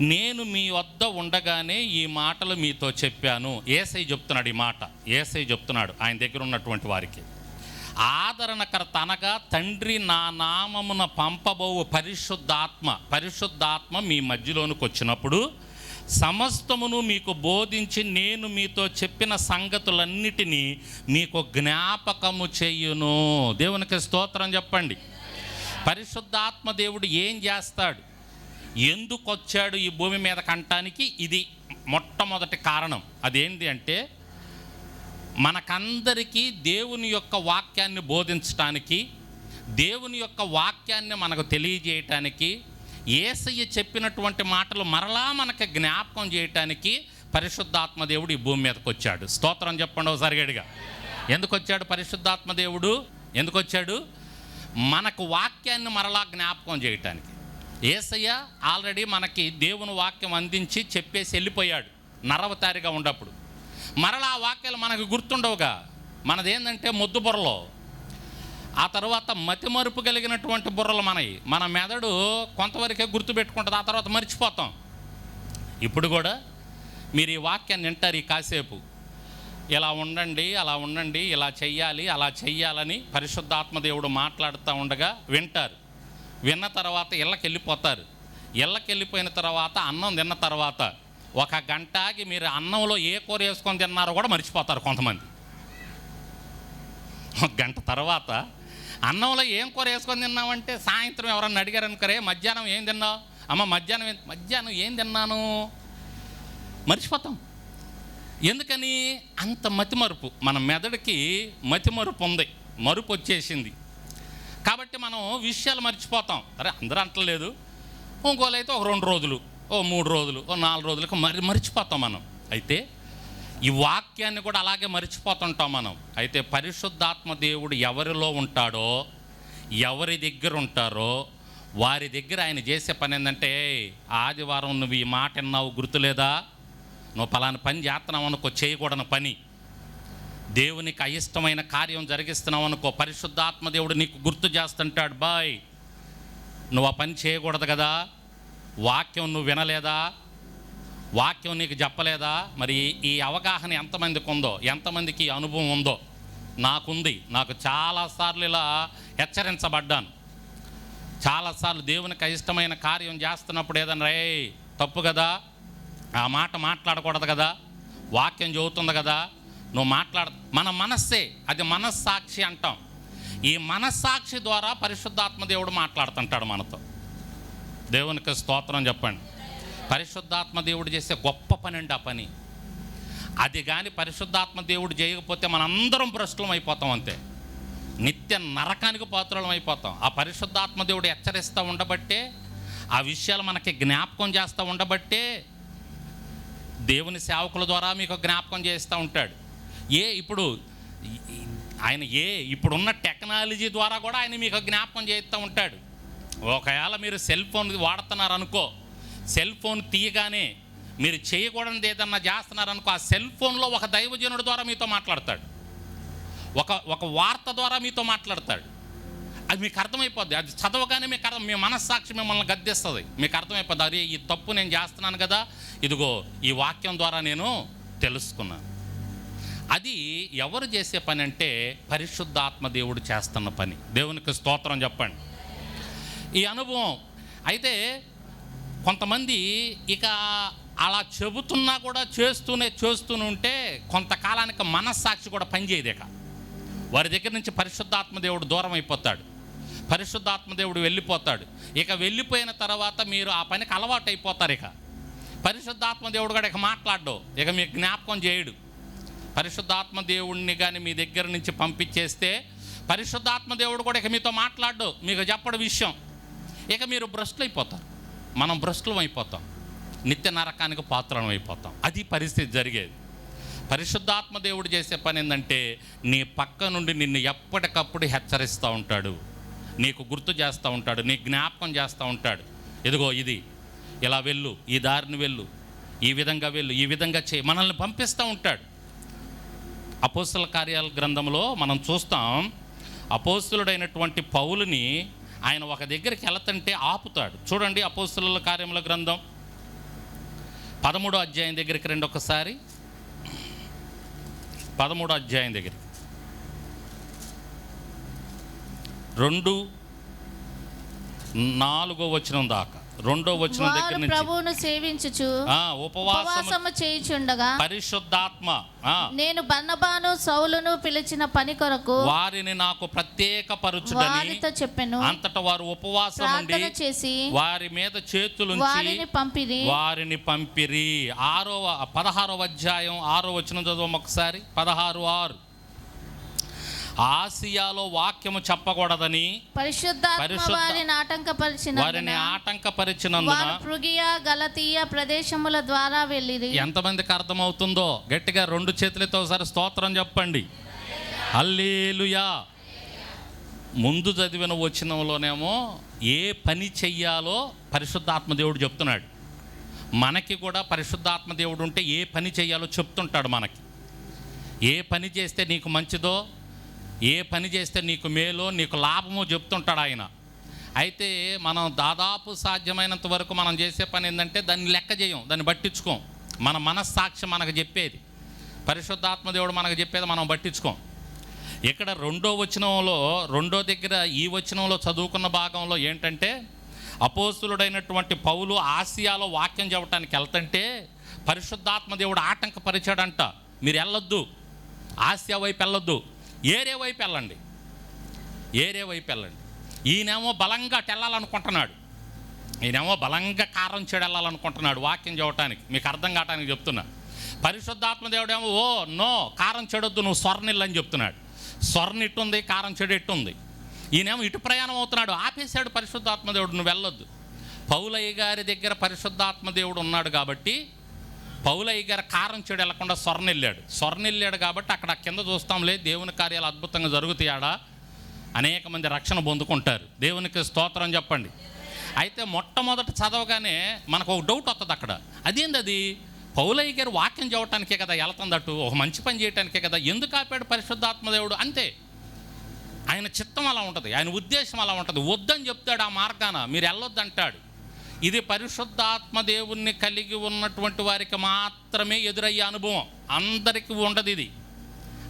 నేను మీ వద్ద ఉండగానే ఈ మాటలు మీతో చెప్పాను. ఏసై చెప్తున్నాడు ఈ మాట. ఏసై చెప్తున్నాడు ఆయన దగ్గర ఉన్నటువంటి వారికి. ఆదరణకర్త అనగా తండ్రి నా నామమున పంపబోవు పరిశుద్ధాత్మ పరిశుద్ధాత్మ మీ మధ్యలోనికి వచ్చినప్పుడు సమస్తమును మీకు బోధించి నేను మీతో చెప్పిన సంగతులన్నిటినీ మీకు జ్ఞాపకము చెయ్యును దేవునికి స్తోత్రం చెప్పండి. పరిశుద్ధాత్మ దేవుడు ఏం చేస్తాడు? ఎందుకు వచ్చాడు ఈ భూమి మీద కంటానికి? ఇది మొట్టమొదటి కారణం. అదేంటి అంటే మనకందరికీ దేవుని యొక్క వాక్యాన్ని బోధించటానికి దేవుని యొక్క వాక్యాన్ని మనకు తెలియజేయటానికి ఏసయ్య చెప్పినటువంటి మాటలు మరలా మనకు జ్ఞాపకం చేయటానికి పరిశుద్ధాత్మ దేవుడు ఈ భూమి మీదకి వచ్చాడు స్తోత్రం చెప్పండి ఒకసారి గడిగా ఎందుకు వచ్చాడు పరిశుద్ధాత్మ దేవుడు? ఎందుకు వచ్చాడు మనకు వాక్యాన్ని మరలా జ్ఞాపకం చేయటానికి. ఏసయ్య ఆల్రెడీ మనకి దేవుని వాక్యం అందించి చెప్పేసి వెళ్ళిపోయాడు నరవతారిగా ఉన్నప్పుడు. మరలా ఆ వాక్యాలు మనకు గుర్తుండవుగా. మనదేంటంటే మొద్దు బుర్రలో. ఆ తర్వాత మతిమరుపు కలిగినటువంటి బుర్రలు మనవి మన మెదడు కొంతవరకే గుర్తుపెట్టుకుంటుంది ఆ తర్వాత మర్చిపోతాం. ఇప్పుడు కూడా మీరు ఈ వాక్యాన్ని వింటారు ఈ కాసేపు. ఇలా ఉండండి అలా ఉండండి ఇలా చెయ్యాలి అలా చెయ్యాలని పరిశుద్ధాత్మ దేవుడు మాట్లాడుతూ ఉండగా వింటారు. విన్న తర్వాత ఇళ్ళకి వెళ్ళిపోతారు ఇళ్ళకి వెళ్ళిపోయిన తర్వాత అన్నం తిన్న తర్వాత ఒక గంటకి మీరు అన్నంలో ఏ కూర వేసుకొని తిన్నారో కూడా మర్చిపోతారు కొంతమంది. ఒక గంట తర్వాత అన్నంలో ఏం కూర వేసుకొని తిన్నామంటే సాయంత్రం ఎవరన్నా అడిగారనుకరే మధ్యాహ్నం ఏం తిన్నావు? అమ్మ మధ్యాహ్నం ఏం- మధ్యాహ్నం ఏం తిన్నాను? మర్చిపోతాం. ఎందుకని? అంత మతిమరుపు. మన మెదడుకి మతిమరుపు ఉంది. మరుపు వచ్చేసింది. కాబట్టి మనం విషయాలు మర్చిపోతాం. అరే అందరూ అంటలేదు. ఇంకోళ్ళు అయితే ఒక రెండు రోజులు ఓ మూడు రోజులు ఓ నాలుగు రోజులకు మరి మర్చిపోతాం మనం. అయితే ఈ వాక్యాన్ని కూడా అలాగే మర్చిపోతుంటాం మనం. అయితే పరిశుద్ధాత్మ దేవుడు ఎవరిలో ఉంటాడో ఎవరి దగ్గర ఉంటారో వారి దగ్గర ఆయన చేసే పని ఏంటంటే ఆదివారం నువ్వు ఈ మాట విన్నావు గుర్తులేదా? నువ్వు పలానా పని చేస్తున్నావు అనుకో చేయకూడని పని. దేవునికి అయిష్టమైన కార్యం జరిగిస్తున్నావు అనుకో పరిశుద్ధాత్మ దేవుడు నీకు గుర్తు చేస్తుంటాడు బాయ్ నువ్వు ఆ పని చేయకూడదు కదా వాక్యం నువ్వు వినలేదా వాక్యం నీకు చెప్పలేదా మరి ఈ అవగాహన ఎంతమందికి ఉందో ఎంతమందికి అనుభవం ఉందో నాకుంది. నాకు చాలాసార్లు ఇలా హెచ్చరించబడ్డాను. చాలాసార్లు దేవునికి అయిష్టమైన కార్యం చేస్తున్నప్పుడు ఏదన్నా రే తప్పు కదా ఆ మాట మాట్లాడకూడదు కదా వాక్యం చదువుతుంది కదా నువ్వు మాట్లాడ మన మనస్సే అది మనస్సాక్షి అంటాం. ఈ మనస్సాక్షి ద్వారా పరిశుద్ధాత్మ దేవుడు మాట్లాడుతుంటాడు మనతో. దేవునికి స్తోత్రం చెప్పండి. పరిశుద్ధాత్మ దేవుడు చేసే గొప్ప పని అండి ఆ పని. అది కానీ పరిశుద్ధాత్మ దేవుడు చేయకపోతే మనందరం భ్రష్టులం అయిపోతాం అంతే. నిత్య నరకానికి పాత్రలం అయిపోతాం. ఆ పరిశుద్ధాత్మ దేవుడు హెచ్చరిస్తూ ఉండబట్టే ఆ విషయాలు మనకి జ్ఞాపకం చేస్తూ ఉండబట్టే దేవుని సేవకుల ద్వారా మీకు జ్ఞాపకం చేస్తూ ఉంటాడు. ఏ ఇప్పుడు ఆయన ఏ ఇప్పుడున్న టెక్నాలజీ ద్వారా కూడా ఆయన మీకు జ్ఞాపకం చేస్తూ ఉంటాడు. ఒకవేళ మీరు సెల్ ఫోన్ వాడుతున్నారనుకో సెల్ ఫోన్ తీయగానే మీరు చేయకూడనిది ఏదన్నా చేస్తున్నారనుకో ఆ సెల్ ఫోన్లో ఒక దైవజనుడి ద్వారా మీతో మాట్లాడతాడు. ఒక ఒక వార్త ద్వారా మీతో మాట్లాడతాడు. అది మీకు అర్థమైపోద్ది. అది చదవగానే మీకు అర్థం మీ మనస్సాక్షి మిమ్మల్ని గద్దిస్తుంది. మీకు అర్థమైపోద్ది. అరే ఈ తప్పు నేను చేస్తున్నాను కదా. ఇదిగో ఈ వాక్యం ద్వారా నేను తెలుసుకున్నాను. అది ఎవరు చేసే పని అంటే పరిశుద్ధాత్మ దేవుడు చేస్తున్న పని. దేవునికి స్తోత్రం చెప్పండి. ఈ అనుభవం. అయితే కొంతమంది ఇక అలా చెబుతున్నా కూడా చేస్తూనే చేస్తూనే ఉంటే కొంతకాలానికి మనస్సాక్షి కూడా పనిచేయదు ఇక. వారి దగ్గర నుంచి పరిశుద్ధాత్మ దేవుడు దూరం అయిపోతాడు. పరిశుద్ధాత్మ దేవుడు వెళ్ళిపోతాడు. ఇక వెళ్ళిపోయిన తర్వాత మీరు ఆ పనికి అలవాటు అయిపోతారు ఇక. పరిశుద్ధాత్మ దేవుడు కూడా ఇక మాట్లాడడు. ఇక మీకు జ్ఞాపకం చేయడు. పరిశుద్ధాత్మ దేవుడిని కానీ మీ దగ్గర నుంచి పంపించేస్తే పరిశుద్ధాత్మ దేవుడు కూడా ఇక మీతో మాట్లాడు మీకు చెప్పడు విషయం. ఇక మీరు భ్రష్టులు అయిపోతారు. మనం భ్రష్టులం అయిపోతాం. నిత్య నరకానికి పాత్రం అయిపోతాం. అది పరిస్థితి జరిగేది. పరిశుద్ధాత్మ దేవుడు చేసే పని ఏంటంటే నీ పక్క నుండి నిన్ను ఎప్పటికప్పుడు హెచ్చరిస్తూ ఉంటాడు. నీకు గుర్తు చేస్తూ ఉంటాడు. నీ జ్ఞాపకం చేస్తూ ఉంటాడు. ఇదిగో ఇది. ఇలా వెళ్ళు. ఈ దారిని వెళ్ళు. ఈ విధంగా వెళ్ళు. ఈ విధంగా చేయి. మనల్ని పంపిస్తూ ఉంటాడు. అపోస్తుల కార్యాల గ్రంథంలో మనం చూస్తాం అపోస్తులుడైనటువంటి పౌలుని ఆయన ఒక దగ్గరికి వెళతంటే ఆపుతాడు. చూడండి అపోస్తుల కార్యముల గ్రంథం. పదమూడో అధ్యాయం దగ్గరికి రండి ఒకసారి. పదమూడో అధ్యాయం దగ్గర రెండు నాలుగో వచనం దాకా. రెండో వచనం దగ్గర నుంచి. ప్రభువును సేవించుచు ఆ, ఉపవాసము చేయుచుండగా పరిశుద్ధాత్మ ఆ, నేను బన్నబాను సౌలును పిలిచిన పని కొరకు వారిని నాకు ప్రత్యేక పరుచుడని చెప్పెను. అంతటా వారు ఉపవాసం చేసి వారి మీద చేతులుంచి వారిని పంపిరి. వారిని పంపిరి. ఆరో పదహారవ అధ్యాయం ఆరో వచనం చదువు ఒకసారి. పదహారు ఆరు. ఆసియాలో వాక్యము చెప్పకూడదని పరిశుద్ధ- వారిని ఆటంకపరిచిన వారిని ఆటంకపరిచినందున పృగియ గలతీయ ప్రదేశముల ద్వారా వెళ్ళిరి. ఎంతమందికి అర్థమవుతుందో? గట్టిగా రెండు చేతులతో ఒకసారి స్తోత్రం చెప్పండి. హల్లేలుయా. ముందు చదివిన వచనంలోనేమో ఏ పని చెయ్యాలో పరిశుద్ధాత్మ దేవుడు చెప్తున్నాడు. మనకి కూడా పరిశుద్ధాత్మ దేవుడు ఉంటే ఏ పని చెయ్యాలో చెప్తుంటాడు మనకి. ఏ పని చేస్తే నీకు మంచిదో ఏ పని చేస్తే నీకు మేలో నీకు లాభమో చెప్తుంటాడు ఆయన. అయితే మనం దాదాపు సాధ్యమైనంత వరకు మనం చేసే పని ఏంటంటే దాన్ని లెక్క చేయం దాన్ని పట్టించుకోం. మన మనస్సాక్షి మనకు చెప్పేది. పరిశుద్ధాత్మదేవుడు మనకు చెప్పేది మనం పట్టించుకోం. ఇక్కడ రెండో వచనంలో రెండో దగ్గర ఈ వచనంలో చదువుకున్న భాగంలో ఏంటంటే అపోస్తులుడైనటువంటి పౌలు ఆసియాలో వాక్యం చెప్పడానికి వెళ్తుంటే పరిశుద్ధాత్మ దేవుడు ఆటంకపరిచాడంట. మీరు వెళ్ళొద్దు. ఆసియా వైపు వెళ్ళొద్దు. ఏరే వైపు వెళ్ళండి. ఏరే వైపు వెళ్ళండి. ఈయనేమో బలంగా అటు వెళ్ళాలనుకుంటున్నాడు ఈయనేమో బలంగా కారం చెడెళ్ళాలనుకుంటున్నాడు వాక్యం చెప్పడానికి మీకు అర్థం కావటానికి చెప్తున్నా. పరిశుద్ధాత్మదేవుడేమో ఓ నో కారం చెడొద్దు నువ్వు స్వర్ణిల్లు అని చెప్తున్నాడు. స్వర్ణ ఇట్టుంది కారం చెడు ఇట్టుంది ఈయనేమో ఇటు ప్రయాణం అవుతున్నాడు. ఆపేశాడు పరిశుద్ధాత్మదేవుడు నువ్వు వెళ్ళొద్దు. పౌలయ్య గారి దగ్గర పరిశుద్ధాత్మ దేవుడు ఉన్నాడు కాబట్టి పౌలయ్య గారు కారం చెడు వెళ్ళకుండా స్వర్ణ వెళ్ళాడు స్వర్ణ వెళ్ళాడు కాబట్టి అక్కడ కింద చూస్తాంలే దేవుని కార్యాలు అద్భుతంగా జరుగుతాయాడా అనేక మంది రక్షణ పొందుకుంటారు. దేవునికి స్తోత్రం చెప్పండి. అయితే మొట్టమొదట చదవగానే మనకు ఒక డౌట్ వస్తుంది అక్కడ. అదేంది అది? పౌలయ్య గారు వాక్యం చెప్పడానికే కదా వెళతందట్టు ఒక మంచి పని చేయటానికే కదా ఎందుకు ఆపాడు పరిశుద్ధాత్మదేవుడు అంతే. ఆయన చిత్తం అలా ఉంటుంది ఆయన ఉద్దేశం అలా ఉంటుంది. వద్దని చెప్తాడు ఆ మార్గాన మీరు వెళ్ళొద్దు అంటాడు ఇది పరిశుద్ధాత్మ దేవుణ్ణి కలిగి ఉన్నటువంటి వారికి మాత్రమే ఎదురయ్యే అనుభవం. అందరికీ ఉండదు ఇది.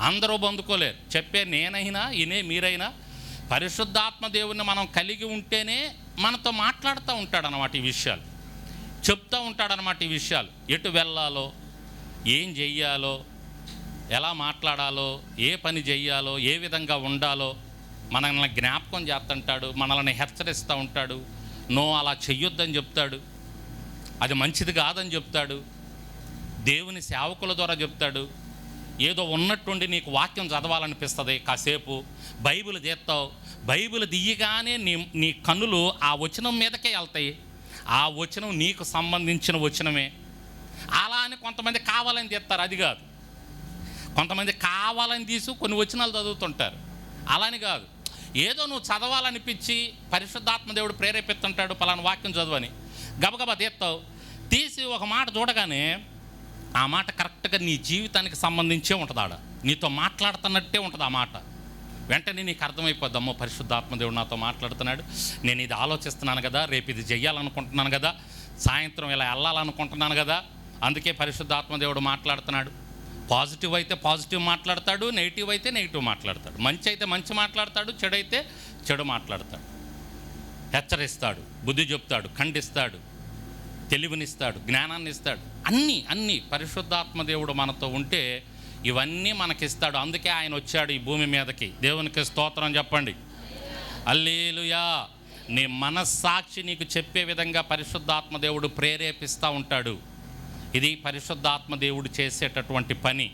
అందరూ పొందుకోలేరు చెప్పే నేనైనా ఇనే మీరైనా పరిశుద్ధాత్మ దేవుణ్ణి మనం కలిగి ఉంటేనే మనతో మాట్లాడుతూ ఉంటాడనమాట ఈ విషయాలు. చెప్తూ ఉంటాడనమాట ఈ విషయాలు. ఎటు వెళ్ళాలో ఏం చెయ్యాలో ఎలా మాట్లాడాలో ఏ పని చెయ్యాలో ఏ విధంగా ఉండాలో మనల్ని జ్ఞాపకం చేస్తుంటాడు మనల్ని హెచ్చరిస్తూ ఉంటాడు. నో అలా చెయ్యొద్దని చెప్తాడు. అది మంచిది కాదని చెప్తాడు. దేవుని సేవకుల ద్వారా చెప్తాడు. ఏదో ఉన్నట్టుండి నీకు వాక్యం చదవాలనిపిస్తుంది కాసేపు. బైబిల్ తీస్తావు. బైబిల్ దియ్యగానే నీ నీ కన్నులు ఆ వచనం మీదకే వెళ్తాయి. ఆ వచనం నీకు సంబంధించిన వచనమే. అలా అని కొంతమంది కావాలని తీస్తారు. అది కాదు. కొంతమంది కావాలని తీసి కొన్ని వచనాలు చదువుతుంటారు. అలాని కాదు. ఏదో నువ్వు చదవాలనిపించి పరిశుద్ధాత్మ దేవుడు ప్రేరేపిస్తుంటాడు పలానా వాక్యం చదవని. గబగబా తీస్తావు. తీసి ఒక మాట చూడగానే ఆ మాట కరెక్ట్గా నీ జీవితానికి సంబంధించే ఉంటుంది ఆడ నీతో మాట్లాడుతున్నట్టే ఉంటుంది ఆ మాట. వెంటనే నీకు అర్థమైపోద్ది అమ్మో పరిశుద్ధాత్మదేవుడు నాతో మాట్లాడుతున్నాడు. నేను ఇది ఆలోచిస్తున్నాను కదా రేపు ఇది చెయ్యాలనుకుంటున్నాను కదా సాయంత్రం ఇలా వెళ్ళాలనుకుంటున్నాను కదా అందుకే పరిశుద్ధాత్మదేవుడు మాట్లాడుతున్నాడు. పాజిటివ్ అయితే పాజిటివ్ మాట్లాడతాడు నెగిటివ్ అయితే నెగిటివ్ మాట్లాడతాడు. మంచి అయితే మంచి మాట్లాడతాడు చెడు అయితే చెడు మాట్లాడతాడు. హెచ్చరిస్తాడు బుద్ధి చెప్తాడు ఖండిస్తాడు తెలివినిస్తాడు జ్ఞానాన్ని ఇస్తాడు అన్నీ అన్నీ పరిశుద్ధాత్మ దేవుడు మనతో ఉంటే ఇవన్నీ మనకిస్తాడు. అందుకే ఆయన వచ్చాడు ఈ భూమి మీదకి. దేవునికి స్తోత్రం చెప్పండి. అల్లేలుయా నీ మనస్సాక్షి నీకు చెప్పే విధంగా పరిశుద్ధాత్మ దేవుడు ప్రేరేపిస్తూ ఉంటాడు. ఇది పరిశుద్ధాత్మ దేవుడు చేసేటటువంటి పని.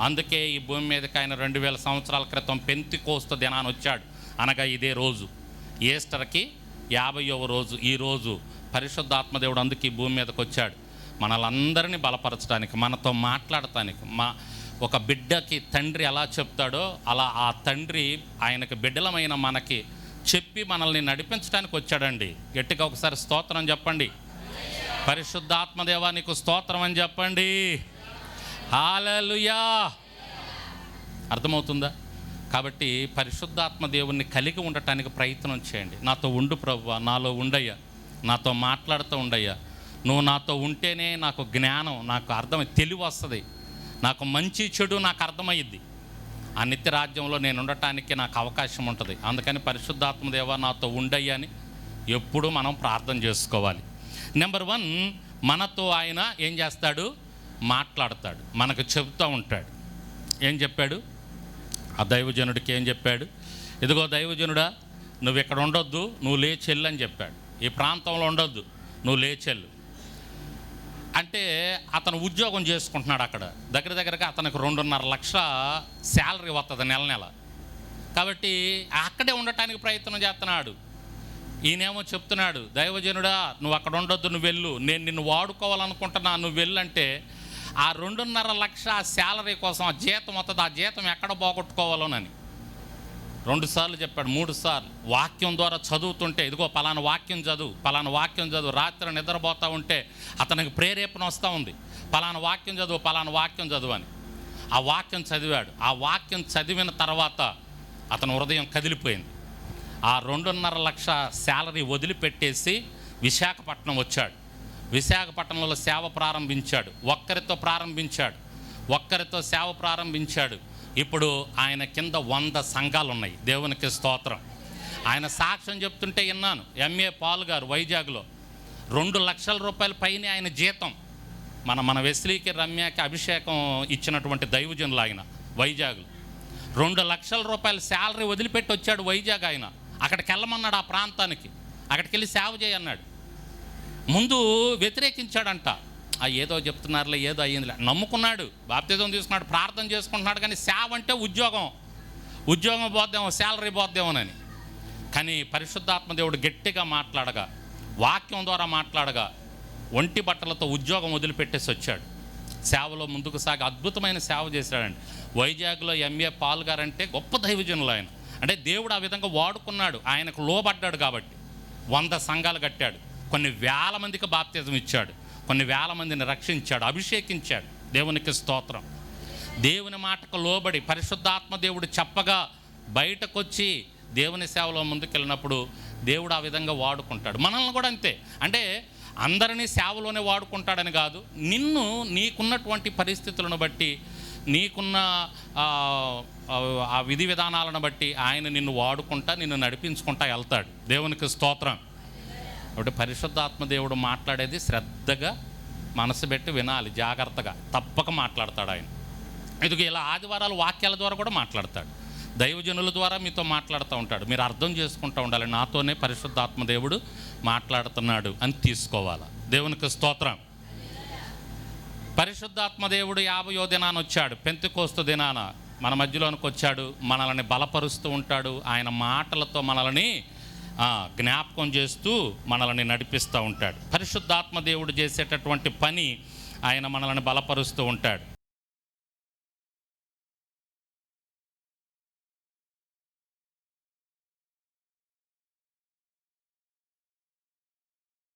అందుకే ఈ భూమి మీదకి ఆయన రెండు వేల సంవత్సరాల క్రితం పెంతి కోస్త దినాన్ని వచ్చాడు. అనగా ఇదే రోజు. ఈస్టర్కి యాభైవ రోజు. ఈ రోజు పరిశుద్ధాత్మ దేవుడు అందుకే ఈ భూమి మీదకి వచ్చాడు. మనలందరినీ బలపరచడానికి మనతో మాట్లాడటానికి మా ఒక బిడ్డకి తండ్రి ఎలా చెప్తాడో అలా ఆ తండ్రి ఆయనకి బిడ్డలమైన మనకి చెప్పి మనల్ని నడిపించడానికి వచ్చాడండి. గట్టిగా ఒకసారి స్తోత్రం చెప్పండి. పరిశుద్ధాత్మదేవా నీకు స్తోత్రం అని చెప్పండి. హాలలుయా అర్థమవుతుందా? కాబట్టి పరిశుద్ధాత్మ దేవుణ్ణి కలిగి ఉండటానికి ప్రయత్నం చేయండి. నాతో ఉండు ప్రభు నాలో ఉండయ్యా. నాతో మాట్లాడుతూ ఉండయ్యా. నువ్వు నాతో ఉంటేనే నాకు జ్ఞానం నాకు అర్థం తెలివి వస్తుంది. నాకు మంచి చెడు నాకు అర్థమయ్యిద్ది. ఆ నిత్య రాజ్యంలో నేను ఉండటానికి నాకు అవకాశం ఉంటుంది. అందుకని పరిశుద్ధాత్మ దేవ నాతో ఉండయ్యా అని ఎప్పుడూ మనం ప్రార్థన చేసుకోవాలి. నెంబర్ వన్ మనతో ఆయన ఏం చేస్తాడు? మాట్లాడతాడు. మనకు చెబుతూ ఉంటాడు. ఏం చెప్పాడు? ఆ దైవజనుడికి ఏం చెప్పాడు? ఇదిగో దైవజనుడా నువ్వు ఇక్కడ ఉండొద్దు నువ్వు లేచెల్లు అని చెప్పాడు. ఈ ప్రాంతంలో ఉండొద్దు నువ్వు లేచెల్లు అంటే అతను ఉద్యోగం చేసుకుంటున్నాడు అక్కడ. దగ్గర దగ్గరగా అతనికి రెండున్నర లక్ష శాలరీ వస్తుంది నెల నెల. కాబట్టి అక్కడే ఉండటానికి ప్రయత్నం చేస్తున్నాడు. ఈయనేమో చెప్తున్నాడు దైవజనుడా నువ్వు అక్కడ ఉండొద్దు నువ్వు వెళ్ళు. నేను నిన్ను వాడుకోవాలనుకుంటున్నా నువ్వు వెళ్ళంటే ఆ రెండున్నర లక్ష శాలరీ కోసం ఆ జీతం వస్తుంది ఆ జీతం ఎక్కడ పోగొట్టుకోవాలోనని. రెండు సార్లు చెప్పాడు మూడు సార్లు. వాక్యం ద్వారా చదువుతుంటే ఇదిగో పలానా వాక్యం చదువు పలానా వాక్యం చదువు. రాత్రి నిద్రపోతూ ఉంటే అతనికి ప్రేరేపణ వస్తూ ఉంది. పలానా వాక్యం చదువు పలానా వాక్యం చదువు అని. ఆ వాక్యం చదివాడు. ఆ వాక్యం చదివిన తర్వాత అతని హృదయం కదిలిపోయింది. ఆ రెండున్నర లక్ష శాలరీ వదిలిపెట్టేసి విశాఖపట్నం వచ్చాడు. విశాఖపట్నంలో సేవ ప్రారంభించాడు. ఒక్కరితో ప్రారంభించాడు. ఒక్కరితో సేవ ప్రారంభించాడు. ఇప్పుడు ఆయన కింద వంద సంఘాలు ఉన్నాయి దేవునికి స్తోత్రం. ఆయన సాక్ష్యం చెప్తుంటే విన్నాను. ఎంఏ పాల్ గారు వైజాగ్లో. రెండు లక్షల రూపాయల పైన ఆయన జీతం. మన మన వెస్లీకి రమ్యకి అభిషేకం ఇచ్చినటువంటి దైవజనులు ఆయన వైజాగ్లో. రెండు లక్షల రూపాయల శాలరీ వదిలిపెట్టి వచ్చాడు వైజాగ్ ఆయన. అక్కడికి వెళ్ళమన్నాడు ఆ ప్రాంతానికి. అక్కడికి వెళ్ళి సేవ చేయన్నాడు ముందు వ్యతిరేకించాడంట. ఆ ఏదో చెప్తున్నారులే ఏదో అయ్యిందిలే. నమ్ముకున్నాడు బాప్తిజం తీసుకున్నాడు ప్రార్థన చేసుకుంటున్నాడు కానీ సేవ అంటే ఉద్యోగం. ఉద్యోగం పోద్దేమో శాలరీ పోద్దేమోనని. కానీ పరిశుద్ధాత్మ దేవుడు గట్టిగా మాట్లాడగా వాక్యం ద్వారా మాట్లాడగా ఒంటి బట్టలతో ఉద్యోగం వదిలిపెట్టేసి వచ్చాడు. సేవలో ముందుకు సాగి అద్భుతమైన సేవ చేశాడండి. వైజాగ్లో ఎంఏ పాల్ గారంటే గొప్ప దైవజనులు ఆయన. అంటే దేవుడు ఆ విధంగా వాడుకున్నాడు. ఆయనకు లోబడ్డాడు కాబట్టి. వంద సంఘాలు కట్టాడు. కొన్ని వేల మందికి బాప్తిజం ఇచ్చాడు. కొన్ని వేల మందిని రక్షించాడు. అభిషేకించాడు. దేవునికి స్తోత్రం. దేవుని మాటకు లోబడి పరిశుద్ధాత్మ దేవుడు చెప్పగా బయటకొచ్చి దేవుని సేవలో ముందుకెళ్ళినప్పుడు దేవుడు ఆ విధంగా వాడుకుంటాడు. మనల్ని కూడా అంతే. అంటే అందరినీ సేవలోనే వాడుకుంటాడని కాదు. నిన్ను నీకున్నటువంటి పరిస్థితులను బట్టి నీకున్న ఆ, విధి విధానాలను బట్టి ఆయన నిన్ను వాడుకుంటా నిన్ను నడిపించుకుంటా వెళ్తాడు. దేవునికి స్తోత్రం. కాబట్టి పరిశుద్ధాత్మ దేవుడు మాట్లాడేది శ్రద్ధగా మనసు పెట్టి వినాలి జాగ్రత్తగా. తప్పక మాట్లాడతాడు ఆయన. ఇదిగో ఇలా ఆదివారాలు వాక్యాల ద్వారా కూడా మాట్లాడతాడు. దైవజనుల ద్వారా మీతో మాట్లాడుతూ ఉంటాడు. మీరు అర్థం చేసుకుంటూ ఉండాలి. నాతోనే పరిశుద్ధాత్మ దేవుడు మాట్లాడుతున్నాడు అని తీసుకోవాలి. దేవునికి స్తోత్రం. పరిశుద్ధాత్మదేవుడు యాభయో దినాన వచ్చాడు. పెంతుకోస్తు దినాన మన మధ్యలోనికి వచ్చాడు. మనల్ని బలపరుస్తూ ఉంటాడు. ఆయన మాటలతో మనల్ని జ్ఞాపకం చేస్తూ మనల్ని నడిపిస్తూ ఉంటాడు. పరిశుద్ధాత్మ దేవుడు చేసేటటువంటి పని ఆయన మనల్ని బలపరుస్తూ ఉంటాడు.